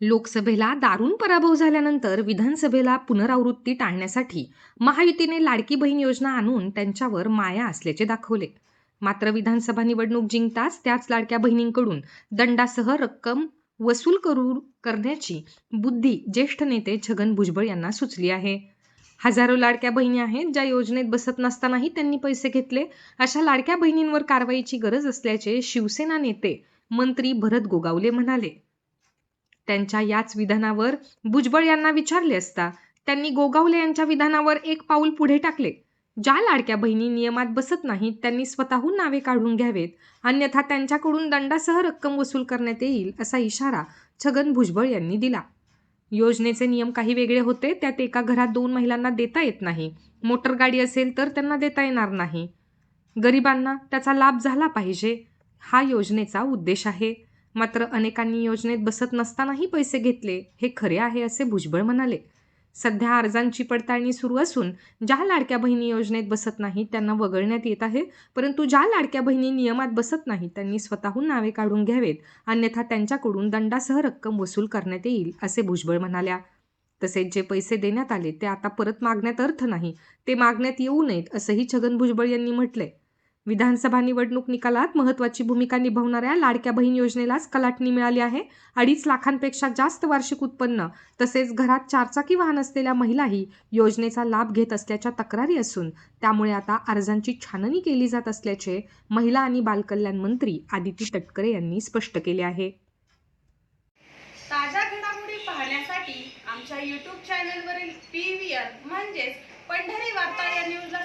लोकसभेला दारुण पराभव झाल्यानंतर विधानसभेला पुनरावृत्ती टाळण्यासाठी महायुतीने लाडकी बहीण योजना आणून त्यांच्यावर माया असल्याचे दाखवले. मात्र विधानसभा निवडणूक जिंकताच त्याच लाडक्या बहिणींकडून दंडासह रक्कम वसूल करू करण्याची बुद्धी ज्येष्ठ नेते छगन भुजबळ यांना सुचली आहे. हजारो लाडक्या बहिणी आहेत ज्या योजनेत बसत नसतानाही त्यांनी पैसे घेतले. अशा लाडक्या बहिणींवर कारवाईची गरज असल्याचे शिवसेना नेते मंत्री भरत गोगावले म्हणाले. त्यांच्या याच विधानावर भुजबळ यांना विचारले असता त्यांनी गोगावले यांच्या विधानावर एक पाऊल पुढे टाकले. ज्या लाडक्या बहिणी नियमात बसत नाहीत त्यांनी स्वतःहून नावे काढून घ्यावेत. अन्यथा त्यांच्याकडून दंडासह रक्कम वसूल करण्यात येईल असा इशारा छगन भुजबळ यांनी दिला. योजनेचे नियम काही वेगळे होते त्यात एका घरात दोन महिलांना देता येत नाही. मोटर गाडी असेल तर त्यांना देता येणार नाही. गरिबांना त्याचा लाभ झाला पाहिजे हा योजनेचा उद्देश आहे. मात्र अनेकांनी योजनेत बसत नसतानाही पैसे घेतले हे खरे आहे असे भुजबळ म्हणाले. सध्या अर्जांची पडताळणी सुरू असून ज्या लाडक्या बहिणी योजनेत बसत नाहीत त्यांना वगळण्यात येत आहे परंतु ज्या लाडक्या बहिणी नियमात बसत नाहीत त्यांनी स्वतःहून नावे काढून घ्यावेत अन्यथा त्यांच्याकडून दंडासह रक्कम वसूल करण्यात येईल असे भुजबळ म्हणाल्या. तसेच जे पैसे देण्यात आले ते आता परत मागण्यात अर्थ नाही ते मागण्यात येऊ नयेत असंही छगन भुजबळ यांनी म्हटलंय. विधानसभा निवडणूक निकालात महत्त्वाची भूमिका निभावणाऱ्या लाडक्या बहीण योजनेलाच कलाटणी मिळाली आहे. अडीच लाखांपेक्षा जास्त वार्षिक उत्पन्न तसेच घरात चारचाकी वाहन असलेल्या महिलाही योजनेचा लाभ घेत असल्याच्या तक्रारी असून त्यामुळे आता अर्जांची छाननी केली जात असल्याचे महिला आणि बालकल्याण मंत्री आदिती तटकरे यांनी स्पष्ट केले आहे. ताज्या घडामोडी पाहण्यासाठी आमच्या यूट्यूब चॅनलवरील पी व्ही आर म्हणजेच पंढरी वार्ता या न्यूजला